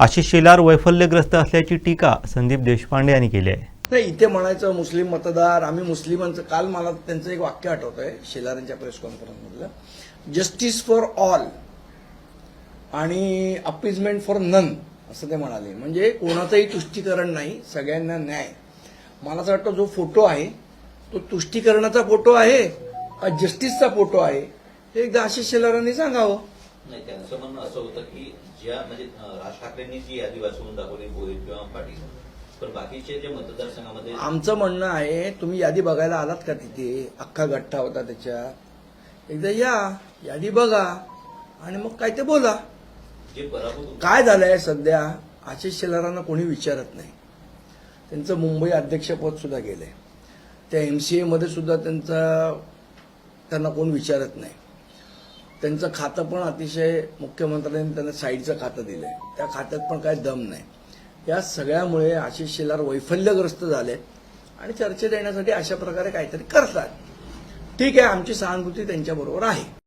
अशी शेलार वैफल्यग्रस्त असल्याची टीका संदीप देशपांडे यांनी केली आहे. नाही इथे म्हणायचं मुस्लिम मतदार आम्ही मुस्लिमांचं काल मला त्यांचं एक वाक्य आठवत आहे शेलारांच्या प्रेस कॉन्फरन्समधलं जस्टिस फॉर ऑल आणि अपिजमेंट फॉर नन असं ते म्हणाले. म्हणजे कोणाचंही तुष्टीकरण नाही सगळ्यांना न्याय. मला असं वाटतं जो फोटो आहे तो तुष्टीकरणाचा फोटो आहे का जस्टिसचा फोटो आहे? हे एकदा आशिष शेलारांनी सांगावं. नाही त्यांचं म्हणणं असं होतं की ज्या म्हणजे राज ठाकरेंनी जी यादी वाचवून दाखवली मोहित किंवा पाटील पण बाकीचे जे मतदारसंघामध्ये आमचं म्हणणं आहे तुम्ही यादी बघायला आलात का तिथे? अख्खा गठ्ठा होता त्याच्यात एकदा या यादी बघा आणि मग काय ते बोला. जे पराभूत होते, काय झालंय सध्या आशिष शेलारांना कोणी विचारत नाही. त्यांचं मुंबई अध्यक्षपद सुद्धा गेलंय. त्या एम सी एमध्ये सुद्धा त्यांचा त्यांना कोण विचारत नाही. त्यांचं खातं पण अतिशय मुख्यमंत्र्यांनी त्यांना साईडचं खातं दिलंय. त्या खात्यात पण काय दम नाही. या सगळ्यामुळे आशिष शेलार वैफल्यग्रस्त झाले आणि चर्चेत येण्यासाठी अशा प्रकारे काहीतरी करतात. ठीक आहे आमची सहानुभूती त्यांच्याबरोबर आहे.